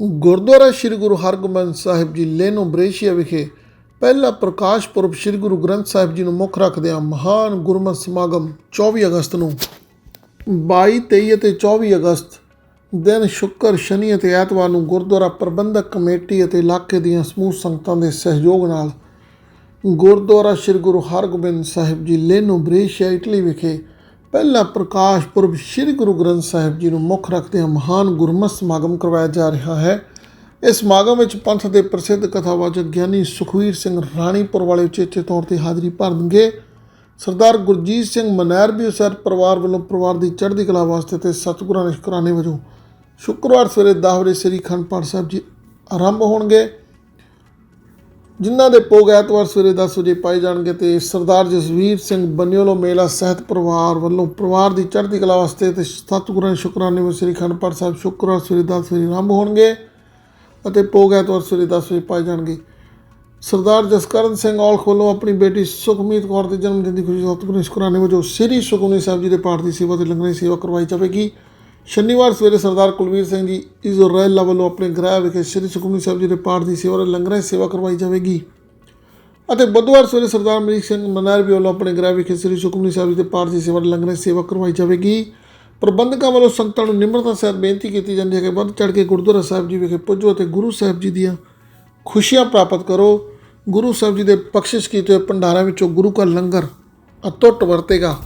ਗੁਰਦੁਆਰਾ ਸ੍ਰੀ Guru Hargobind Sahib ji ਲੇਨੋ Brescia ਵਿਖੇ ਪਹਿਲਾ ਪ੍ਰਕਾਸ਼ ਪੁਰਬ ਸ੍ਰੀ ਗੁਰੂ ਗ੍ਰੰਥ ਸਾਹਿਬ ਜੀ ਨੂੰ ਮੁੱਖ ਰੱਖਦਿਆਂ ਮਹਾਨ ਗੁਰਮਤਿ ਸਮਾਗਮ 24 ਅਗਸਤ ਨੂੰ 22 23 ਅਤੇ 24 ਅਗਸਤ ਦਿਨ ਸ਼ੁੱਕਰ, ਸ਼ਨੀ ਅਤੇ ਐਤਵਾਰ ਨੂੰ ਗੁਰਦੁਆਰਾ ਪ੍ਰਬੰਧਕ ਕਮੇਟੀ ਅਤੇ ਇਲਾਕੇ ਦੀਆਂ ਸਮੂਹ ਸੰਗਤਾਂ ਦੇ ਸਹਿਯੋਗ ਨਾਲ ਗੁਰਦੁਆਰਾ ਸ੍ਰੀ ਗੁਰੂ ਹਰਗੋਬਿੰਦ ਸਾਹਿਬ ਜੀ ਲੇਨੋ ਬ੍ਰੇਸ਼ੀਆ, ਇਟਲੀ ਵਿਖੇ ਪਹਿਲਾ ਪ੍ਰਕਾਸ਼ ਪੁਰਬ ਸ੍ਰੀ ਗੁਰੂ ਗ੍ਰੰਥ ਸਾਹਿਬ ਜੀ ਨੂੰ ਮੁੱਖ ਰੱਖਦਿਆਂ ਮਹਾਨ ਗੁਰਮਤਿ ਸਮਾਗਮ ਕਰਵਾਇਆ ਜਾ ਰਿਹਾ ਹੈ। ਇਸ ਸਮਾਗਮ ਵਿੱਚ ਪੰਥ ਦੇ ਪ੍ਰਸਿੱਧ ਕਥਾਵਾਚਕ ਗਿਆਨੀ ਸੁਖਵੀਰ ਸਿੰਘ ਰਾਣੀਪੁਰ ਵਾਲੇ ਉਚੇਚੇ ਤੌਰ ਤੇ ਹਾਜ਼ਰੀ ਭਰਨਗੇ। ਸਰਦਾਰ ਗੁਰਜੀਤ ਸਿੰਘ ਮਨੈਰ ਵੀ ਸਰ ਪਰਿਵਾਰ ਵੱਲੋਂ ਪਰਿਵਾਰ ਦੀ ਚੜ੍ਹਦੀ ਕਲਾ ਵਾਸਤੇ ਤੇ ਸਤਿਗੁਰਾਂ ਦੇ ਸ਼ੁਕਰਾਨੇ ਵਜੋਂ ਸ਼ੁੱਕਰਵਾਰ ਸਵੇਰੇ 10 ਵਜੇ ਸ੍ਰੀ ਅਖੰਡ ਪਾਠ ਸਾਹਿਬ ਜੀ ਆਰੰਭ ਹੋਣਗੇ। ਜਿਨ੍ਹਾਂ ਦੇ ਭੋਗ ਐਤਵਾਰ ਸਵੇਰੇ 10 ਵਜੇ ਪਾਏ ਜਾਣਗੇ ਤੇ ਸਰਦਾਰ ਜਸਵੀਰ ਸਿੰਘ ਬਨਿਓਲੋ ਮੇਲਾ ਸਹਿਤ ਪਰਿਵਾਰ ਵੱਲੋਂ ਪਰਿਵਾਰ ਦੀ ਚੜ੍ਹਦੀ ਕਲਾ ਵਾਸਤੇ ਤੇ ਸਤਿਗੁਰਾਂ ਦੇ ਸ਼ੁਕਰਾਨੇ ਵਿੱਚ ਸ੍ਰੀ ਅਖੰਡ ਪਾਠ ਸਾਹਿਬ ਸ਼ੁੱਕਰਵਾਰ ਸਵੇਰੇ 10 ਵਜੇ ਆਰੰਭ ਹੋਣਗੇ ਅਤੇ ਭੋਗ ਐਤਵਾਰ ਸਵੇਰੇ 10 ਵਜੇ ਪਾਏ ਜਾਣਗੇ। ਸਰਦਾਰ ਜਸਕਰਨ ਸਿੰਘ ਔਲਖ ਵੱਲੋਂ ਆਪਣੀ ਬੇਟੀ ਸੁਖਮੀਤ ਕੌਰ ਦੇ ਜਨਮ ਦਿਨ ਦੀ ਖੁਸ਼ੀ ਸਤਿਗੁਰਾਂ ਦੇ ਸ਼ੁਕਰਾਨੇ ਵਜੋਂ ਸ੍ਰੀ ਸੁਖਮਨੀ ਸਾਹਿਬ ਜੀ ਦੇ ਪਾਠ ਦੀ ਸੇਵਾ ਤੇ ਲੰਗਰ ਦੀ ਸੇਵਾ ਕਰਵਾਈ ਜਾਵੇਗੀ। ਸ਼ਨੀਵਾਰ ਸਵੇਰੇ ਸਰਦਾਰ ਕੁਲਵੀਰ ਸਿੰਘ ਜੀ ਇਜ਼ਰਾਈਲ ਵੱਲੋਂ ਆਪਣੇ ਗ੍ਰਹਿ ਵਿਖੇ ਸ੍ਰੀ ਸੁਖਮਨੀ ਸਾਹਿਬ ਜੀ ਦੇ ਪਾਠ ਦੀ ਸੇਵਾ ਤੇ ਲੰਗਰ ਦੀ ਸੇਵਾ ਕਰਵਾਈ ਜਾਵੇਗੀ। ਅਤੇ ਬੁੱਧਵਾਰ ਸਵੇਰੇ ਸਰਦਾਰ ਅਮਰੀਕ ਸਿੰਘ ਮਨਾਰ ਵੀ ਵੱਲੋਂ ਆਪਣੇ ਗ੍ਰਹਿ ਵਿਖੇ ਸ੍ਰੀ ਸੁਖਮਨੀ ਸਾਹਿਬ ਜੀ ਦੇ ਪਾਠ ਦੀ ਸੇਵਾ ਤੇ ਲੰਗਰ ਦੀ ਸੇਵਾ ਕਰਵਾਈ ਜਾਵੇਗੀ। ਪ੍ਰਬੰਧਕਾਂ ਵੱਲੋਂ ਸੰਗਤਾਂ ਨੂੰ ਨਿਮਰਤਾ ਸਹਿਤ ਬੇਨਤੀ ਕੀਤੀ ਜਾਂਦੀ ਹੈ ਕਿ ਵੱਧ ਚੜ੍ਹ ਕੇ ਗੁਰਦੁਆਰਾ ਸਾਹਿਬ ਜੀ ਵਿਖੇ ਪੁੱਜੋ ਅਤੇ ਗੁਰੂ ਸਾਹਿਬ ਜੀ ਦੀਆਂ ਖੁਸ਼ੀਆਂ ਪ੍ਰਾਪਤ ਕਰੋ। ਗੁਰੂ ਸਾਹਿਬ ਜੀ ਦੇ ਬਖਸ਼ਿਸ਼ ਕੀਤੇ ਹੋਏ ਭੰਡਾਰਾਂ ਵਿੱਚੋਂ ਗੁਰੂ ਕਾ ਲੰਗਰ ਅਤੁੱਟ ਵਰਤੇਗਾ।